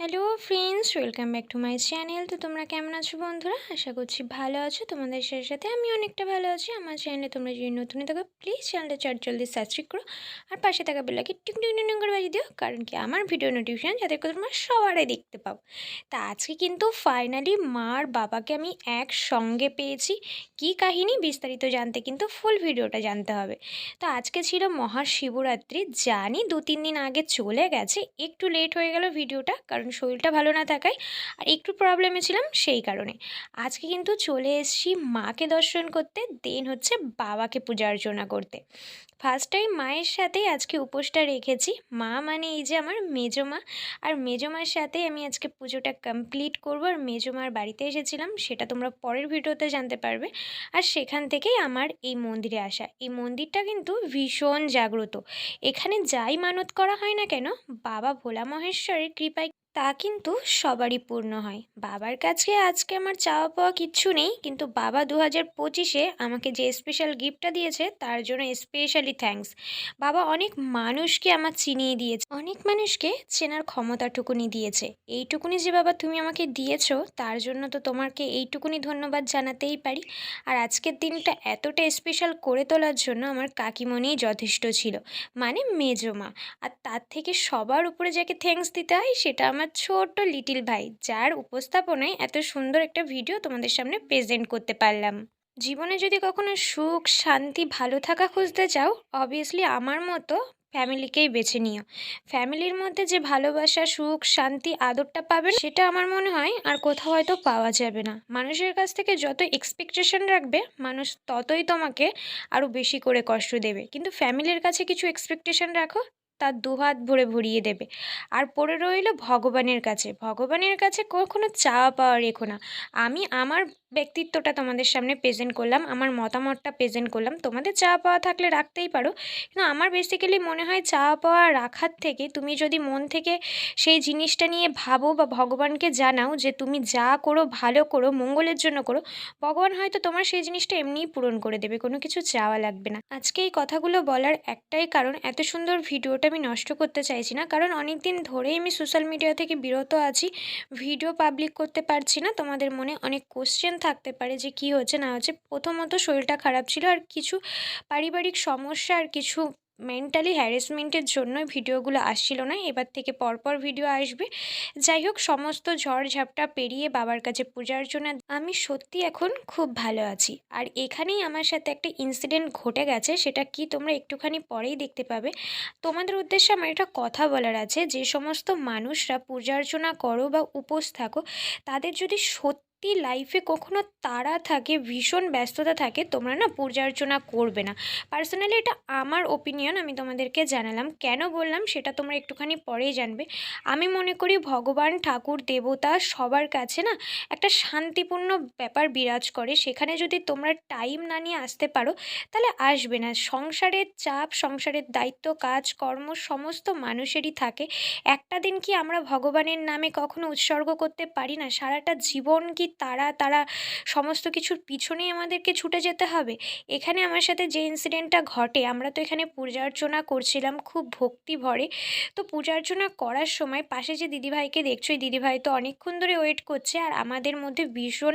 Hello friends welcome back to my channel তো তোমরা কেমন আছো বন্ধুরা? আশা করছি ভালো আছো। তোমাদের সাথে সাথে আমি অনেকটা ভালো আছি। আমার চ্যানেলে তোমরা যদি নতুন থাকো প্লিজ চ্যানেলটা চট জলদি সাবস্ক্রাইব করো। আর পাশে থাকা বেলাকে টিক টিক টিক করে বাজিয়ে দিও, কারণ কি আমার ভিডিও নোটিফিকেশান যাতে করে তোমরা সবারই দেখতে পাও। তা আজকে কিন্তু ফাইনালি মার বাবাকে আমি একসঙ্গে পেয়েছি। কি কাহিনী বিস্তারিত জানতে কিন্তু ফুল ভিডিওটা জানতে হবে। তো আজকে ছিল মহাশিবরাত্রি। জানি দু তিন দিন আগে চলে গেছে। একটু লেট হয়ে গেল ভিডিওটা কারণ শরীরটা ভালো না থাকায় আর একটু প্রবলেমে ছিলাম সেই কারণে। আজকে কিন্তু চলে এসেছি মাকে দর্শন করতে দেন হচ্ছে বাবাকে পূজা অর্চনা করতে। ফার্স্ট টাইম মায়ের সাথেই আজকে উপোসটা রেখেছি। মা মানে এই যে আমার মেজমা। আর মেজমার সাথে আমি আজকে পুজোটা কমপ্লিট করব। আর মেজমার বাড়িতে এসেছিলাম, সেটা তোমরা পরের ভিডিওতে জানতে পারবে। আর সেখান থেকেই আমার এই মন্দিরে আসা। এই মন্দিরটা কিন্তু ভীষণ জাগ্রত। এখানে যাই মানত করা হয় না কেন, বাবা ভোলা মহেশ্বরের কৃপায় তা কিন্তু সবারই পূর্ণ হয়। বাবার কাছে আজকে আমার চাওয়া পাওয়া কিচ্ছু নেই, কিন্তু বাবা দু হাজার পঁচিশে আমাকে যে স্পেশাল গিফটটা দিয়েছে, তার জন্য স্পেশালি থ্যাঙ্কস বাবা অনেক মানুষকে আমার চিনিয়ে দিয়েছে। অনেক মানুষকে চেনার ক্ষমতাটুকুনি দিয়েছে। এইটুকুনি যে বাবা তুমি আমাকে দিয়েছ, তার জন্য তো তোমাকে এইটুকুনি ধন্যবাদ জানাতেই পারি। আর আজকের দিনটা এতটা স্পেশাল করে তোলার জন্য আমার কাকিমণিই যথেষ্ট ছিল মানে মেজো মা আর তার থেকে সবার উপরে যাকে থ্যাঙ্কস দিতে হয়, সেটা আমার ছোট্ট লিটিল ভাই, যার উপস্থাপনায় এত সুন্দর একটা ভিডিও তোমাদের সামনে প্রেজেন্ট করতে পারলাম। জীবনে যদি কখনো সুখ, শান্তি, ভালো থাকা খুঁজতে চাও অবভিয়াসলি আমার মতো ফ্যামিলিকেই বেছে নিও। ফ্যামিলির মধ্যে যে ভালোবাসা, সুখ, শান্তি, আদরটা পাবে সেটা আমার মনে হয় আর কোথাও হয়তো পাওয়া যাবে না। মানুষের কাছ থেকে যত এক্সপেকটেশন রাখবে, মানুষ ততই তোমাকে আরও বেশি করে কষ্ট দেবে। কিন্তু ফ্যামিলির কাছে কিছু এক্সপেকটেশন রাখো, তার দুহাত ভরে ভরিয়ে দেবে। আর পড়ে রইল ভগবানের কাছে। ভগবানের কাছে কখনো চাওয়া পাওয়া রেখো না। আমি আমার ব্যক্তিত্বটা তোমাদের সামনে প্রেজেন্ট করলাম, আমার মতামতটা প্রেজেন্ট করলাম। তোমাদের চাওয়া পাওয়া থাকলে রাখতেই পারো। কিন্তু আমার বেসিক্যালি মনে হয় চাওয়া পাওয়া রাখার থেকে তুমি যদি মন থেকে সেই জিনিসটা নিয়ে ভাবো বা ভগবানকে জানাও যে তুমি যা করো ভালো করো, মঙ্গলের জন্য করো, ভগবান হয়তো তোমার সেই জিনিসটা এমনিই পূরণ করে দেবে, কোনো কিছু চাওয়া লাগবে না। আজকে এই কথাগুলো বলার একটাই কারণ, এত সুন্দর ভিডিওটা আমি নষ্ট করতে চাইছি না, কারণ অনেক দিন ধরেই আমি সোশ্যাল মিডিয়া থেকে বিরত আছি ভিডিও পাবলিক করতে পারছি না, তোমাদের মনে অনেক কোশ্চেন থাকতে পারে যে কি হচ্ছে, না হচ্ছে। প্রথমত শরীরটা খারাপ ছিল আর কিছু পারিবারিক সমস্যা আর কিছু মেন্টালি হ্যারাসমেন্টের জন্যই ভিডিওগুলো আসছিল না। এবার থেকে পরপর ভিডিও আসবে। যাই হোক, সমস্ত ঝড় ঝাপটা পেরিয়ে বাবার কাছে পূজা অর্চনা আমি সত্যি এখন খুব ভালো আছি। আর এখানেই আমার সাথে একটা ইনসিডেন্ট ঘটে গেছে, সেটা কি তোমরা একটুখানি পরেই দেখতে পাবে। তোমাদের উদ্দেশ্যে আমার একটা কথা বলার আছে, যে সমস্ত মানুষরা পূজা অর্চনা করো বা উপোস থাকো, তাদের যদি সত্যি সত্যি লাইফে কখনো তাড়া থাকে, ভীষণ ব্যস্ততা থাকে, তোমরা না পূজা অর্চনা করবে না। পার্সোনালি এটা আমার ওপিনিয়ন আমি তোমাদেরকে জানালাম। কেন বললাম? সেটা তোমরা একটুখানি পরেই জানবে। আমি মনে করি ভগবান, ঠাকুর, দেবতা সবার কাছে না একটা শান্তিপূর্ণ ব্যাপার বিরাজ করে। সেখানে যদি তোমরা টাইম না নিয়ে আসতে পারো, তাহলে আসবে না। সংসারের চাপ, সংসারের দায়িত্ব, কাজ, কর্ম সমস্ত মানুষেরই থাকে। একটা দিন কি আমরা ভগবানের নামে কখনো উৎসর্গ করতে পারি না? সারাটা জীবন কি তারা তারা সমস্ত কিছুর পিছনেই আমাদেরকে ছুটে যেতে হবে। এখানে আমার সাথে যে ইনসিডেন্টটা ঘটে, আমরা তো এখানে পূজা অর্চনা করছিলাম খুব ভক্তি ভরে। তো পূজা অর্চনা করার সময় পাশে যে দিদিভাইকে দেখছ, এই দিদিভাই তো অনেকক্ষণ ধরে ওয়েট করছে আর আমাদের মধ্যে ভীষণ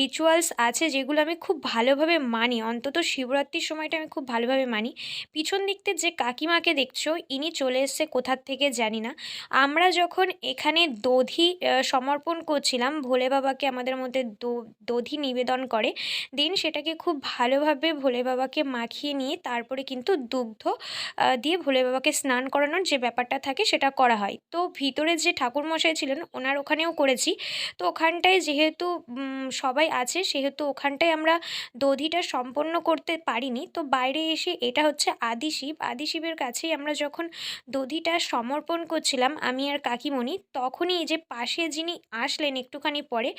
রিচুয়ালস আছে যেগুলো আমি খুব ভালোভাবে মানি। অন্তত শিবরাত্রির সময়টা আমি খুব ভালোভাবে মানি। পিছন দিকতে যে কাকিমাকে দেখছ, ইনি চলে এসছে কোথার থেকে জানি না। আমরা যখন এখানে দধি সমর্পণ করছিলাম ভোলে বাবাকে বাবাকে আমাদের মধ্যে দধি নিবেদন করে, দেন সেটাকে খুব ভালোভাবে ভোলে বাবাকে মাখিয়ে নিয়ে তারপরে কিন্তু দুগ্ধ দিয়ে ভোলে বাবাকে স্নান করানোর যে ব্যাপারটা থাকে সেটা করা হয়। তো ভিতরে যে ঠাকুরমশাই ছিলেন, ওনার ওখানেও করেছি। তো ওখানটায় যেহেতু সবাই আছে, সেহেতু ওখানটায় আমরা দধিটা সম্পন্ন করতে পারিনি। তো বাইরে এসে এটা হচ্ছে আদি আদিশিব আদিশিবের কাছেই আমরা যখন দধিটা সমর্পণ করছিলাম, আমি আর কাকিমণি, তখনই যে পাশে যিনি আসলেন একটুখানি পরে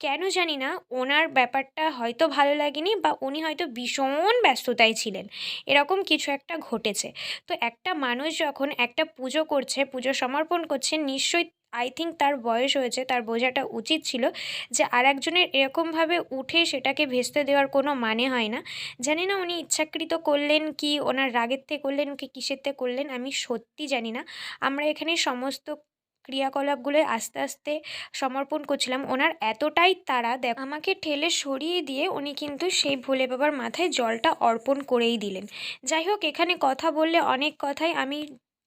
কেন জানি না, ওনার ব্যাপারটা হয়তো ভালো লাগেনি বা উনি হয়তো ভীষণ ব্যস্ততায় ছিলেন। এরকম কিছু একটা ঘটেছে। তো একটা মানুষ যখন একটা পুজো করছে, পুজো সমর্পণ করছে, নিশ্চয়ই আই থিঙ্ক তার বয়স হয়েছে, তার বোঝাটা উচিত ছিল যে আর একজনের এরকমভাবে উঠে সেটাকে ভেস্তে দেওয়ার কোনো মানে হয় না। জানি না উনি ইচ্ছাকৃত করলেন কি, ওনার রাগের থেকে করলেন কি, কিসের থেকে করলেন, আমি সত্যি জানি না। আমরা এখানে সমস্ত ক্রিয়াকলাপগুলো আস্তে আস্তে সমর্পণ করছিলাম। ওনার এতটাই তারা দেখ, আমাকে ঠেলে সরিয়ে দিয়ে উনি কিন্তু সেই ভোলে বাবার মাথায় জলটা অর্পণ করেই দিলেন। যাই হোক, এখানে কথা বললে অনেক কথাই আমি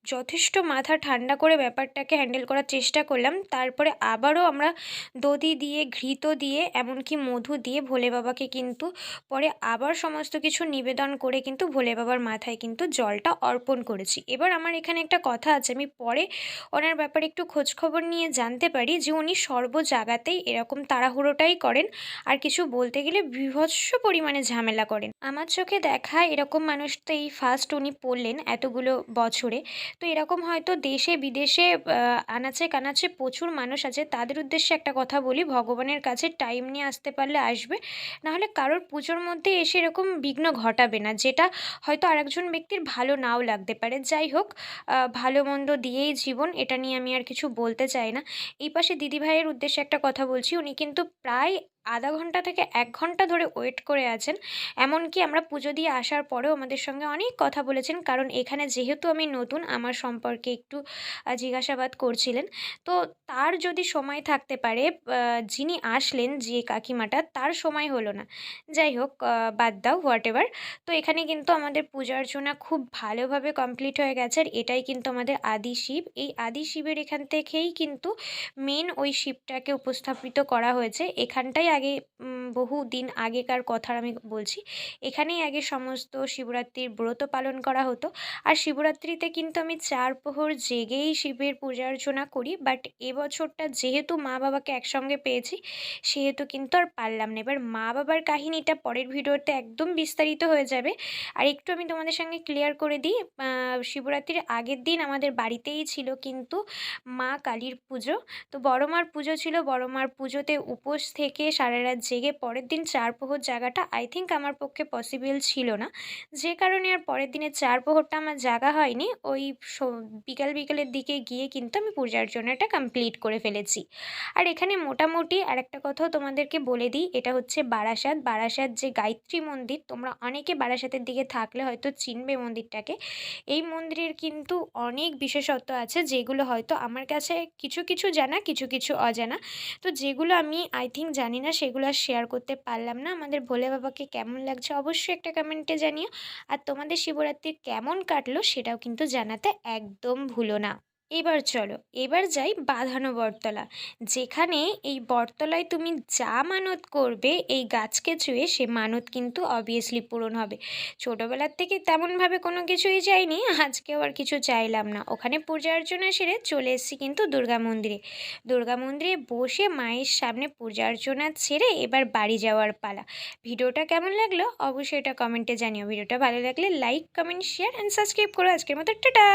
যথেষ্ট মাথা ঠান্ডা করে ব্যাপারটাকে হ্যান্ডেল করার চেষ্টা করলাম। তারপরে আবারও আমরা দধি দিয়ে, ঘৃত দিয়ে, এমনকি মধু দিয়ে ভোলে বাবাকে কিন্তু পরে আবার সমস্ত কিছু নিবেদন করে কিন্তু ভোলে বাবার মাথায় কিন্তু জলটা অর্পণ করেছি। এবার আমার এখানে একটা কথা আছে, আমি পরে ওনার ব্যাপারে একটু খোঁজখবর নিয়ে জানতে পারি যে উনি সর্ব জায়গাতেই এরকম তাড়াহুড়োটাই করেন, আর কিছু বলতে গেলে বীভৎস পরিমাণে ঝামেলা করেন। আমার চোখে দেখা এরকম মানুষ তো এই ফার্স্ট উনি পড়লেন এতগুলো বছরে। তো এরকম হয়তো দেশে, বিদেশে আনাচে কানাচে প্রচুর মানুষ আছে। তাদের উদ্দেশ্যে একটা কথা বলি, ভগবানের কাছে টাইম নিয়ে আসতে পারলে আসবে। নাহলে কারোর পুজোর মধ্যে এসে এরকম বিঘ্ন ঘটাবে না, যেটা হয়তো আরেকজন ব্যক্তির ভালো নাও লাগতে পারে। যাই হোক ভালো মন্দ দিয়েই জীবন, এটা নিয়ে আমি আর কিছু বলতে চাই না। এই পাশে দিদিভাইয়ের উদ্দেশ্যে একটা কথা বলছি, উনি কিন্তু প্রায় আধা ঘণ্টা থেকে এক ঘণ্টা ধরে ওয়েট করে আছেন। এমনকি আমরা পুজো দিয়ে আসার পরেও আমাদের সঙ্গে অনেক কথা বলেছেন, কারণ এখানে যেহেতু আমি নতুন, আমার সম্পর্কে একটু জিজ্ঞাসাবাদ করছিলেন। তো তার যদি সময় থাকতে পারে যিনি আসলেন, যে কাকিমাটা, তার সময় হলো না। যাই হোক বাদ দাও হোয়াট এভার তো এখানে কিন্তু আমাদের পূজা অর্চনা খুব ভালোভাবে কমপ্লিট হয়ে গেছে, আর এটাই কিন্তু আমাদের আদি শিব। এই আদি শিবের এখান থেকেই কিন্তু মেন ওই শিবটাকে উপস্থাপিত করা হয়েছে। এখানটাই আগে বহু দিন আগেকার কথার আমি বলছি। এখানেই আগে সমস্ত শিবরাত্রির ব্রত পালন করা হতো। আর শিবরাত্রিতে কিন্তু আমি চার প্রহর জেগেই শিবের পূজা অর্চনা করি। বাট এবছরটা যেহেতু মা বাবাকে একসঙ্গে পেয়েছি, সেহেতু কিন্তু আর পারলাম না। এবার মা বাবার কাহিনিটা পরের ভিডিওতে একদম বিস্তারিত হয়ে যাবে। আর একটু আমি তোমাদের সঙ্গে ক্লিয়ার করে দিই শিবরাত্রির আগের দিন আমাদের বাড়িতেই ছিল কিন্তু মা কালীর পুজো। তো বড় মার পুজো ছিল। বড় মার পুজোতে উপোস থেকে সারা রাত জেগে পরের দিন চার প্রহর জাগাটা আই থিঙ্ক আমার পক্ষে পসিবল ছিল না। যে কারণে আর পরের দিনে চার প্রহরটা আমার জাগা হয়নি। ওই বিকাল বিকালের দিকে গিয়ে কিন্তু আমি পূজার জন্য এটা কমপ্লিট করে ফেলেছি। আর এখানে মোটামুটি আর একটা কথাও তোমাদেরকে বলে দিই, এটা হচ্ছে বারাসাত। বারাসাত যে গায়ত্রী মন্দির, তোমরা অনেকে বারাসাতের দিকে থাকলে হয়তো চিনবে মন্দিরটাকে। এই মন্দিরের কিন্তু অনেক বিশেষত্ব আছে, যেগুলো হয়তো আমার কাছে কিছু কিছু জানা, কিছু কিছু অজানা। তো যেগুলো আমি আই থিঙ্ক জানি না সেগুলো আর শেয়ার করতে পারলাম না। আমাদের ভোলে বাবাকে কেমন লাগছে অবশ্যই একটা কমেন্টে জানিও। আর তোমাদের শিবরাত্রি কেমন কাটলো সেটাও কিন্তু জানাতে একদম ভুলো না। এবার চলো, এবার যাই বাঁধানো বটতলা। যেখানে এই বটতলায় তুমি যা মানত করবে, এই গাছকে ছুঁয়ে সে মানত কিন্তু অবভিয়াসলি পূরণ হবে। ছোটোবেলার থেকে তেমনভাবে কোনো কিছুই চাইনি আজকেও আর কিছু চাইলাম না। ওখানে পূজা অর্চনা সেরে চলে এসেছি কিন্তু দুর্গা মন্দিরে। দুর্গা মন্দিরে বসে মায়ের সামনে পূজা অর্চনা ছেড়ে এবার বাড়ি যাওয়ার পালা। ভিডিওটা কেমন লাগল অবশ্যই এটা কমেন্টে জানিও। ভিডিওটা ভালো লাগলে like comment share and subscribe করো। আজকের মতো টাটা!